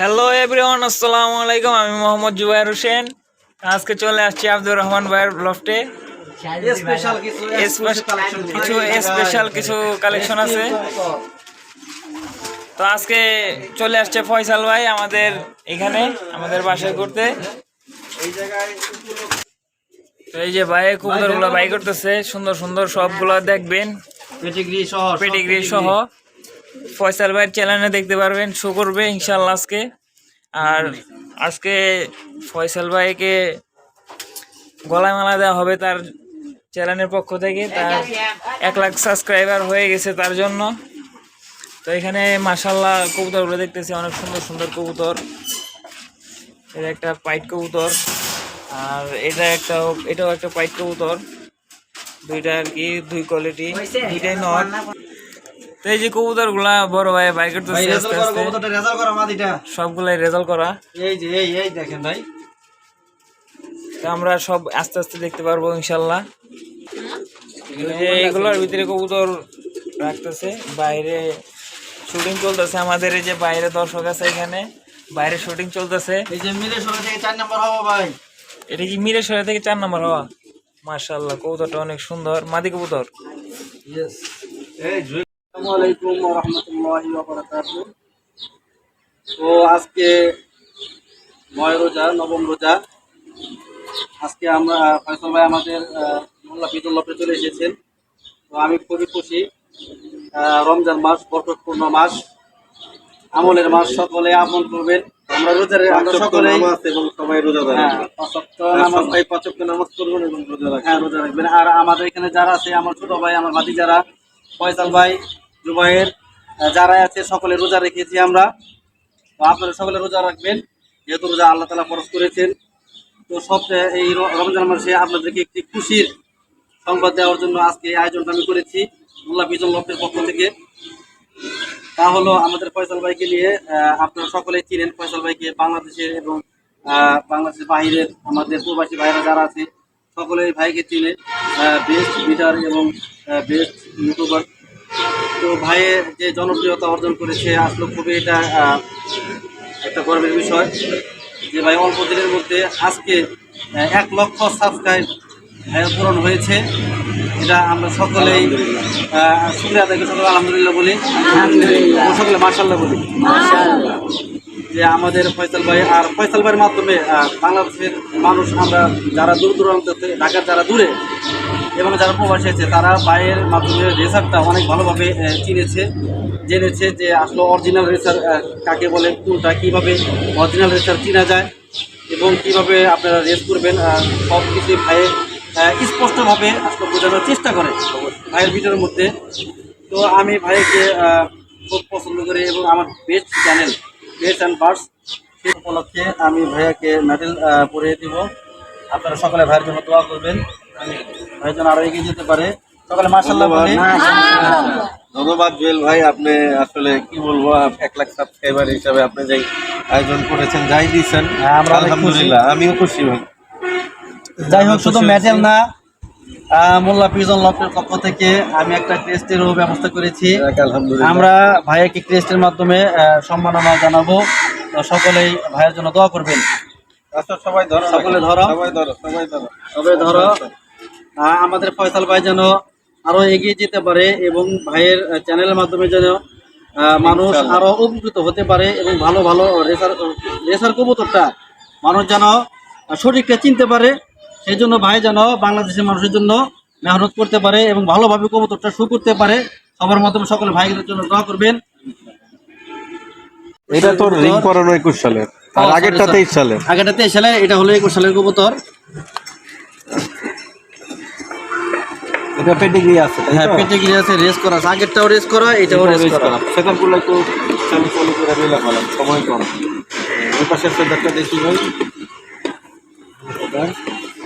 Hello everyone আসসালামু আলাইকুম আমি মোহাম্মদ জুবাইর হোসেন। আজকে চলে আসছি আব্দুর রহমান ভাইয়ের লফটে স্পেশাল কিছু স্পেশাল কিছু কালেকশন আছে। তো আজকে চলে আসছে ফয়সাল ভাই আমাদের এখানে আমাদের বাসায় করতে এই তো এই যে ভাই কবুতরগুলো বাই করতেছে। সুন্দর সুন্দর সবগুলো দেখবেন। পেটিগ্রি সহ পেটিগ্রি সহ। ফয়সাল ভাইয়ের চ্যানেলে দেখতে পারবেন শো করবে ইনশাল্লাহ আজকে। আর আজকে ফয়সাল ভাইকে গলায় মালা দেওয়া হবে তার চ্যানেলের পক্ষ থেকে। তার এক লাখ সাবস্ক্রাইবার হয়ে গেছে তার জন্য। তো এখানে মাসাল্লাহ কবুতরগুলো দেখতেছি, অনেক সুন্দর সুন্দর কবুতর। এটা একটা পাইট কবুতর। আর এটা একটা, এটাও একটা পাইট কবুতর। দুইটা আর কি, দুই কোয়ালিটি দুইটাই নট। তো এই যে কবুতরগুলা বড় ভাই বাই ভাই রেজাল্ট করো মাদিটা। সবগুলাই রেজাল্ট করা। এই যে এই এই দেখেন ভাই। তো আমরা সব আস্তে আস্তে দেখতে পারব ইনশাল্লাহ এই যে এগুলোর ভিতরে কবুতর রাখতেছে বাইরে শুটিং চলতেছে। আমাদের এই যে বাইরে দর্শক আছে এখানে বাইরে শুটিং চলতেছে। এই যে মিলে সরে থেকে চার নম্বর হব ভাই। এটা কি মিরেশ্বরে থেকে চার নম্বর হওয়া? মার্শাল্লাহ কবুতরটা অনেক সুন্দর। মাদি কবুতর। আসসালামু আলাইকুম ওয়া রাহমাতুল্লাহি তো আজকে নয় রোজা নবম রোজা। আজকে আমরা ফয়সল ভাই আমাদের মোল্লা বিদুল্লাপে চলে এসেছেন। তো আমি খুবই খুশি রমজান মাস বরকতপূর্ণ মাস। আমলের মাস সকলে আমল করবেন। আমরা রোজার আমরা সকলেই এবং সবাই রোজা হ্যাঁ, নামাজ সবাই পাঁচ ওয়াক্ত নামাজ করবেন এবং রোজা রাখবেন। হ্যাঁ রোজা রাখবেন। আর আমাদের এখানে যারা আছে আমার ছোট ভাই আমার ভাতি যারা ফয়সাল ভাই জুবাইয়ের আহ, যারা আছে সকলে রোজা রেখেছি আমরা। তো আপনারা সকলে রোজা রাখবেন যেহেতু রোজা আল্লাহ তালা খরচ করেছেন। তো সব এই রমজান মাসে আপনাদেরকে একটি খুশির সংবাদ দেওয়ার জন্য আজকে এই আয়োজনটা আমি করেছি মোল্লা বিজন লফের পক্ষ থেকে। তা হলো আমাদের ফয়সাল ভাইকে নিয়ে আপনারা সকলেই চিনেন ফয়সাল ভাইকে বাংলাদেশের এবং বাংলাদেশের বাহিরের আমাদের প্রবাসী ভাইরা যারা আছে সকলে ভাইকে চিনে বেস্ট লিডার এবং বেস্ট ইউটিউবার তো ভাইয়ের যে জনপ্রিয়তা অর্জন করেছে আসলে খুবই এটা একটা গর্বের বিষয় যে ভাই অল্প দিনের মধ্যে আজকে এক লক্ষ সাবস্ক্রাইব ভাইয়ের পূরণ হয়েছে। এটা আমরা সকলেই শুক্রিয়া আদায় সকলে আলহামদুলিল্লাহ বলি। সকলে মার্শাল্লাহ বলি। যে আমাদের ফয়সাল ভাই আর ফয়সাল ভাইয়ের মাধ্যমে বাংলাদেশের মানুষ আমরা যারা দূর দূরান্ত ঢাকার যারা দূরে এবং যারা প্রবাসী আছে, তারা ভাইয়ের মাধ্যমে রেসারটা অনেক ভালোভাবে চিনেছে, জেনেছে যে আসলে অরিজিনাল রেসার কাকে বলে, কোনটা, কীভাবে অরিজিনাল রেসার চিনা যায় এবং কীভাবে আপনারা রেস করবেন সব কিছু ভাইয়ে স্পষ্টভাবে আসলে বোঝানোর চেষ্টা করে ভাইয়ের ভিডিওর মধ্যে। তো আমি ভাইকে খুব পছন্দ করি এবং আমার বেস্ট চ্যানেল বেস্ট অ্যান্ড বার্স সেই উপলক্ষে আমি ভাইয়াকে মেডেল পরিয়ে দিব। আপনারা সকলে ভাইয়ের জন্য দোয়া করবেন। ভাইয়ের জন্য আরও এগিয়ে যেতে পারে। সকালে মার্শাল্লাহ বলি। ধন্যবাদ জুয়েল ভাই আপনি আসলে কি বলব এক লাখ সাবস্ক্রাইবার হিসাবে আপনি যাই আয়োজন করেছেন যাই দিয়েছেন হ্যাঁ, আমরা আলহামদুলিল্লাহ আমিও খুশি ভাই। যাই হোক শুধু মেডেল না আহ, মোল্লা পিজন লফের পক্ষ থেকে আমি একটা ক্রেস্টেরও ব্যবস্থা করেছি। আমরা ভাইয়াকে ক্রেস্টের মাধ্যমে আহ, সম্মাননা জানাব। তো সকলেই ভাইয়ের জন্য দোয়া করবেন। আচ্ছা সবাই ধরো সকলে ধরো। সবাই ধরো সবাই ধরো। সবাই ধরো। আহ, আমাদের ফয়সাল ভাই যেন আরও এগিয়ে যেতে পারে এবং ভাইয়ের চ্যানেলের মাধ্যমে যেন মানুষ। আরও উপকৃত হতে পারে এবং ভালো ভালো রেসার রেসার কবুতরটা মানুষ যেন সঠিকটা চিনতে পারে। সেই জন্য ভাই যেন বাংলাদেশের মানুষের জন্য মেহনত করতে পারে এবং ভালোভাবে কবুতরটা শু করতে পারে। সবার মাধ্যমে সকলে ভাইদের জন্য দোয়া করবেন। এটা তোর রিং করানো একুশ সালের। আর আগেরটা তেইশ সালের। আগেটা তেইশ সালে এটা হলো একুশ সালের কবুতর। এটা পেডিগ্রি আছে হ্যাঁ পেটে গিয়ে আছে রেস করা আছে। আগেরটাও রেস করা এটাও রেস করা। সেটারগুলো একটু চালু চালু করে দিলে ভালো সময় কম। ওই পাশের সেটারটা দেখি ভাই।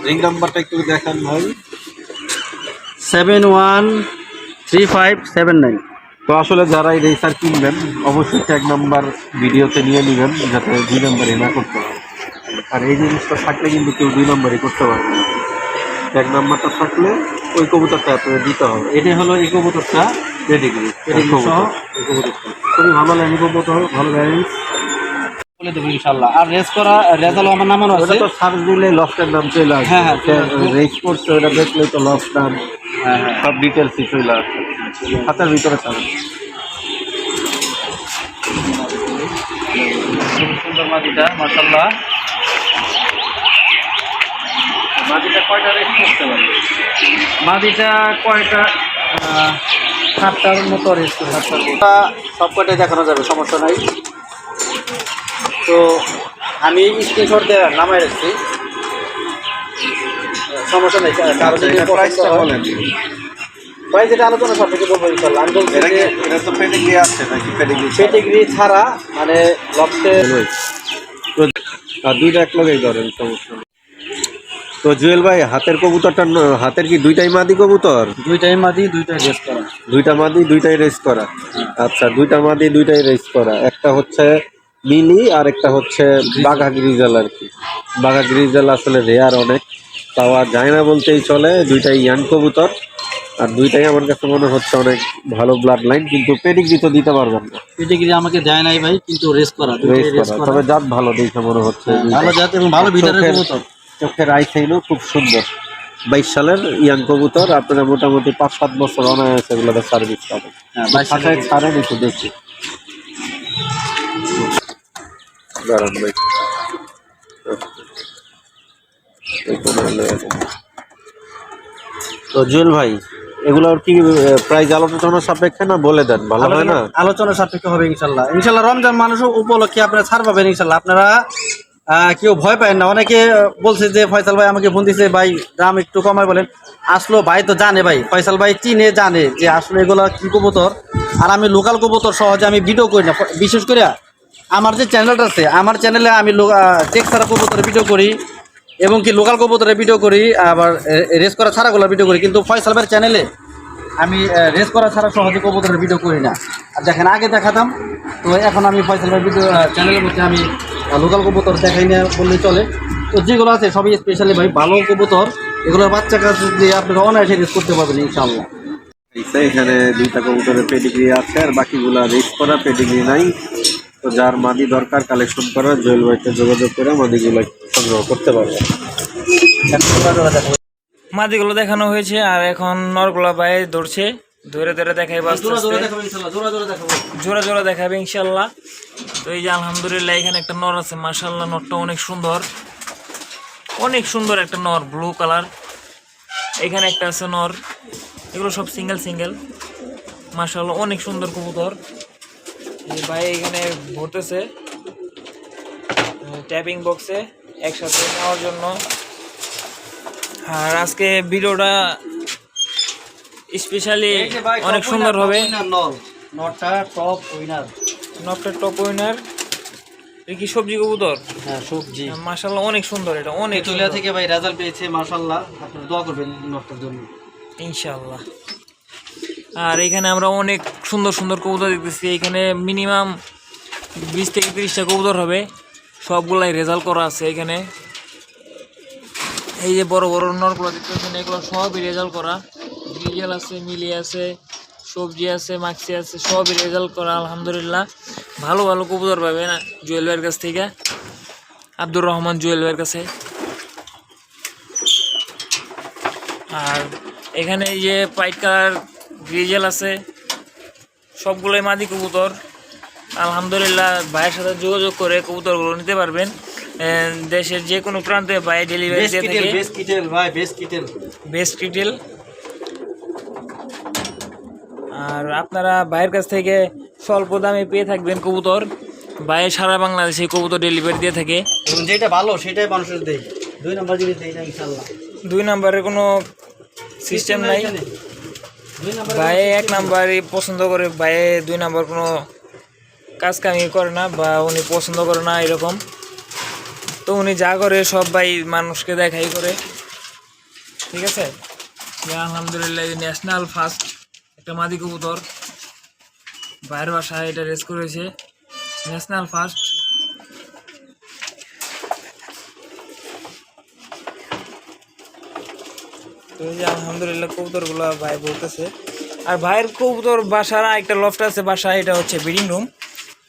রিং নাম্বারটা একটু দেখান ভাই। Seven one three five seven nine. তো আসলে যারা এই রেসার কিনবেন অবশ্যই ট্যাগ নাম্বার ভিডিওতে নিয়ে নেবেন যাতে দুই নম্বরে না করতে হয়। আর এই জিনিসটা থাকলে কিন্তু কেউ দুই নম্বরে করতে পারবে না। ট্যাগ নাম্বারটা থাকলে ওই কবুতরটা আপনাদের দিতে হবে। এটা হলো এই কবুতরটা পেডিগ্রি Pedigree সহ এই কবুতরটা। খুবই ভালো লাগে কবুতর ভালো ব্যালেন্স বলে দেবো ইনশাল্লাহ আর রেস করা রেজাল্ট আমার নামানো ওটা তো সার্চ দিলে লফটের নাম চলে আসবে। হ্যাঁ, হ্যাঁ, চলে আসবে। রেস করছে ওটা দেখলেই তো লফট নাম হ্যাঁ হ্যাঁ। সব ডিটেলসই চলে আসবে। হাতের ভিতরে থাকবে। খুব সুন্দর মাটিটা মাসাল্লাহ মাটিটা কয়টা করতে কয়টা? সাতটার মতো সব কয়টাই দেখানো যাবে সমস্যা নাই। তো আমি স্ক্রিনশট দিয়ে নামাই রাখছি। সমস্যা নেই কারও যদি এটা প্রাইসটা বলেন। প্রাইস এটা আলোচনা সব থেকে বলব ইনশাল্লাহ। আমি বলছি এটা যে কি এটা তো পেডিগ্রি আছে নাকি পেটিগ্রি ছাড়া? মানে আর দুইটা এক লগেই ধরেন সমস্যা। তো জুয়েল ভাই হাতের কবুতরটা হাতের কি দুইটাই মাদি কবুতর? দুইটাই মাদি দুইটাই রেস করা। দুইটা মাদি দুইটাই রেস করা। আচ্ছা দুইটা মাদি দুইটাই রেস করা। একটা হচ্ছে মিলি আর একটা হচ্ছে বাঘা গ্রিজাল আর কি। বাঘা গ্রিজাল আসলে রেয়ার অনেক। পাওয়া যায় না বলতেই চলে দুইটাই ইয়ান কবুতর। আর দুইটাই আমার কাছে মনে হচ্ছে অনেক ভালো ব্লাড লাইন কিন্তু পেডিগ্রি তো দিতে পারবেন না। পেডিগ্রি আমাকে দেয় নাই ভাই কিন্তু রেস করা রেস করা করা। তবে জাত ভালো দেখে মনে হচ্ছে। ভালো জাত এবং ভালো বিটারের কবুতর। চোখের আই সাইনও খুব সুন্দর। বাইশ সালের ইয়াং কবুতর আপনারা মোটামুটি পাঁচ সাত বছর অনায়াসে এগুলোতে সার্ভিস পাবেন। হ্যাঁ বাসায় ছাড়েন একটু দেখি দাঁড়ান ভাই। তো জুয়েল ভাই এগুলোর কি প্রাইস আলোচনা সাপেক্ষে না বলে দেন? ভালো হয় না? আলোচনা সাপেক্ষে হবে ইনশাল্লাহ। ইনশাল্লাহ রমজান মানুষ উপলক্ষে আপনারা ছাড় পাবেন ইনশাল্লাহ। আপনারা কেউ ভয় পায় না। অনেকে বলছে যে, ফয়সাল ভাই আমাকে ফোন দিছে, ভাই, দাম একটু কমায় বলেন। আসলো, ভাই তো জানে ভাই, ফয়সাল ভাই চিনে, জানে যে আসলে এগুলো কি কবুতর। আর আমি লোকাল কবুতর সহজে আমি ভিডিও করি না। বিশেষ করে আমার যে চ্যানেলটা আছে, আমার চ্যানেলে আমি চেক ছাড়া কবুতরের ভিডিও করি এবং কি লোকাল কবুতরের ভিডিও করি, আবার রেস করা ছাড়াগুলো ভিডিও করি। কিন্তু ফয়সাল ভাইয়ের চ্যানেলে আমি রেস করা ছাড়া সহজে কবুতরের ভিডিও করি না। আর দেখেন, আগে দেখাতাম, তো এখন আমি ফয়সাল ভাই ভিডিও চ্যানেলের মধ্যে আমি লোকাল কবুতর দেখাই না বললেই চলে। তো যেগুলো আছে সবই স্পেশালি ভাই ভালো কবুতর এগুলোর বাচ্চা কাছে দিয়ে আপনারা অনায়াসে রেস করতে পারবেন ইনশাআল্লাহ। এখানে দুইটা কবুতরের পেডিগ্রি আছে আর বাকিগুলা রেস করা পেডিগ্রি নাই। তো যার মাদি দরকার কালেকশন করা জুয়েল ভাইতে যোগাযোগ করে মাদিগুলো সংগ্রহ করতে পারবে। মাদিগুলো দেখানো হয়েছে আর এখন নরগুলা বাইরে ধরছে। ধরে ধরে দেখাই বাস জোরা জোড়া দেখাবো ইনশাল্লাহ তো এই যে আলহামদুলিল্লাহ এখানে একটা নর আছে মার্শাল্লাহ নরটা অনেক সুন্দর। অনেক সুন্দর একটা নর ব্লু কালার। এখানে একটা আছে নর এগুলো সব সিঙ্গেল সিঙ্গেল। মার্শাল্লাহ অনেক সুন্দর কবুতর। ভাই এখানে ভরতেছে ট্যাপিং বক্সে একসাথে নেওয়ার জন্য। আর আজকে ভিডিওটা স্পেশালি অনেক সুন্দর হবে। নরটা টপ উইনার নকটা টপ উইনার এটা কি সবজি কবুতর? হ্যাঁ সবজি। মাশাল্লাহ অনেক সুন্দর এটা অনেক তেতুলিয়া থেকে ভাই রেজাল্ট পেয়েছে মাশাআল্লাহ। আপনারা দোয়া করবেন নরটার জন্য। ইনশাল্লাহ আর এখানে আমরা অনেক সুন্দর সুন্দর কবুতর দেখতেছি। এখানে মিনিমাম বিশ থেকে তিরিশটা কবুতর হবে। সবগুলাই রেজাল্ট করা আছে এখানে। এই যে বড় বড় নরগুলো দেখতেছেন এগুলো সবই রেজাল্ট করা। ডিজেল আছে মিলি আছে সবজি আছে মাক্সি আছে সবই রেজাল্ট করা আলহামদুলিল্লাহ। ভালো ভালো কবুতর পাবেন জুয়েল ভাইয়ের কাছ থেকে। আব্দুর রহমান জুয়েল ভাইয়ের কাছে। আর এখানে এই যে পাইট কালার গ্রিজেল আছে সবগুলোই মাদি কবুতর। আলহামদুলিল্লাহ ভাইয়ের সাথে যোগাযোগ করে কবুতরগুলো নিতে পারবেন। দেশের যে কোনো প্রান্তে ভাই ডেলিভারি বেস্ট দিয়ে কিটেল বেস্ট কিটেল ভাই বেস্ট কিটেল বেস্ট রিটেল আর আপনারা ভাইয়ের কাছ থেকে স্বল্প দামে পেয়ে থাকবেন কবুতর। ভাইয়ের সারা বাংলাদেশে কবুতর ডেলিভারি দিয়ে থাকে। যেটা ভালো সেটাই মানুষের দেয়। দুই নাম্বার জিনিস দেয় না ইনশাআল্লাহ। দুই নাম্বারের কোনো সিস্টেম নাই এখানে। দুই নাম্বার ভাই এক নাম্বারই পছন্দ করে ভাই দুই নাম্বার কোনো কাজ কামি করে না বা উনি পছন্দ করে না এরকম। তো উনি যা করে সব ভাই মানুষকে দেখাই করে। ঠিক আছে? আলহামদুলিল্লাহ ন্যাশনাল ফার্স্ট একটা মাদি কবুতর। বাইরের বাসায় এটা রেস করেছে ন্যাশনাল ফার্স্ট তো আলহামদুলিল্লাহ কবুতরগুলো ভাই বলতেছে। আর ভাইয়ের কবুতর বাসার একটা লফট আছে বাসা এটা হচ্ছে ব্রিডিং রুম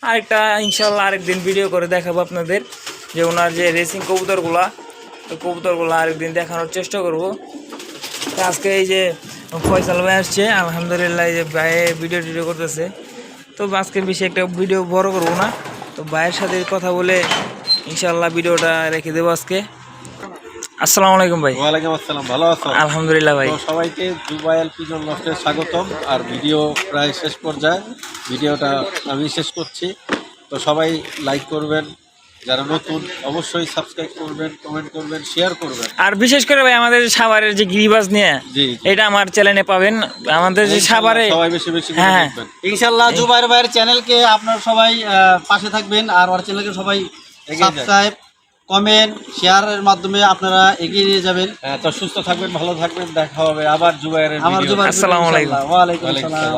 আরেকটা ইনশাল্লাহ আরেকদিন ভিডিও করে দেখাবো আপনাদের যে ওনার যে রেসিং কবুতরগুলা ওই কবুতরগুলো আরেকদিন দেখানোর চেষ্টা করব। আজকে এই যে ফয়সাল ভাই আসছে আলহামদুলিল্লাহ যে ভাইয়ে ভিডিও টিডিও করতেছে। তো আজকে বেশি একটা ভিডিও বড় করব না। তো ভাইয়ের সাথে কথা বলে ইনশাল্লাহ ভিডিওটা রেখে দেবো আজকে। আসসালামু আলাইকুম ভাই। ওয়ালাইকুম আসসালাম ভালো আছো? আলহামদুলিল্লাহ ভাই। সবাইকে পিজন লফটে স্বাগতম। আর ভিডিও প্রায় শেষ পর্যায়ে ভিডিওটা আমি শেষ করছি। তো সবাই লাইক করবেন যারা নতুন অবশ্যই সাবস্ক্রাইব করবেন কমেন্ট করবেন শেয়ার করবেন। আর বিশেষ করে ভাই আমাদের যে সাভারের যে গিরিবাজ নিয়ে এটা আমার চ্যানেলে পাবেন। আমাদের যে সাভারে সবাই বেশি বেশি হ্যাঁ। দেখবেন। ইনশাল্লাহ জুবাইর ভাইয়ের চ্যানেলকে আপনারা সবাই পাশে থাকবেন আর ওর চ্যানেলকে সবাই সাবস্ক্রাইব কমেন্ট শেয়ারের মাধ্যমে আপনারা এগিয়ে নিয়ে যাবেন। হ্যাঁ, তো সুস্থ থাকবেন ভালো থাকবেন। দেখা হবে আবার জুবাইরের জুবাইর আসসালামু আলাইকুম। আসসালাম।